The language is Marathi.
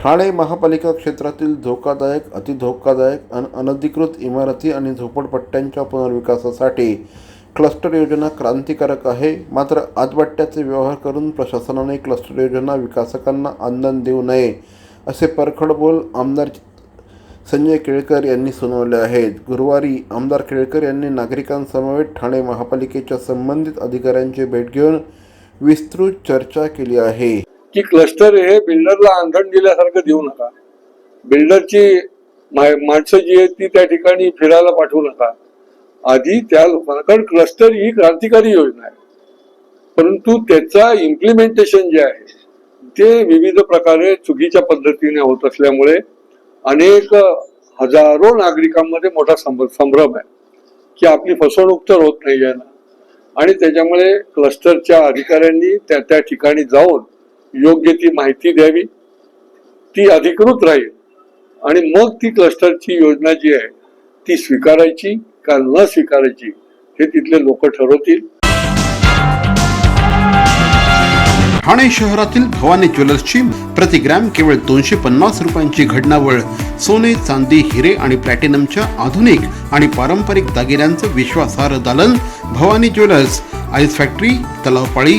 ठाणे महापालिका क्षेत्रातील धोकादायक अतिधोकादायक आणि अनधिकृत इमारती आणि झोपडपट्ट्यांच्या पुनर्विकासासाठी क्लस्टर योजना क्रांतिकारक आहे. मात्र आजबट्ट्याचे व्यवहार करून प्रशासनाने क्लस्टर योजना विकासकांना आंदोलन देऊ नये असे परखड बोल आमदार संजय केळकर यांनी सुनावले आहेत. गुरुवारी आमदार केळकर यांनी नागरिकांसमवेत ठाणे महापालिकेच्या संबंधित अधिकाऱ्यांची भेट घेऊन विस्तृत चर्चा केली आहे. की क्लस्टर हे बिल्डरला आंधण दिल्यासारखं देऊ नका. बिल्डरची मा- माणसं जी आहेत ती त्या ठिकाणी फिरायला पाठवू नका. आधी त्या लोकांना कारण क्लस्टर ही क्रांतिकारी योजना आहे. परंतु त्याचा इम्प्लिमेंटेशन जे आहे ते विविध प्रकारे चुकीच्या पद्धतीने होत असल्यामुळे अनेक हजारो नागरिकांमध्ये मोठा संभ्रम आहे. की आपली फसवणूक तर होत नाही आहे ना. आणि त्याच्यामुळे क्लस्टरच्या अधिकाऱ्यांनी त्या त्या ठिकाणी जाऊन योग्य ती माहिती द्यावी ती अधिकृत राहील. आणि मग ती क्लस्टरची योजना जी आहे ती स्वीकारायची का न स्वीकारायची हे तिथले लोक ठरवतील. ठाणे शहरातील भवानी ज्वेलर्सची प्रति ग्रॅम केवळ दोनशे पन्नास रुपयांची घडणावळ सोने चांदी हिरे आणि प्लॅटिनमच्या आधुनिक आणि पारंपरिक दागिन्यांचं विश्वासार्ह दालन Bhavani jewellers ice factory Talavpali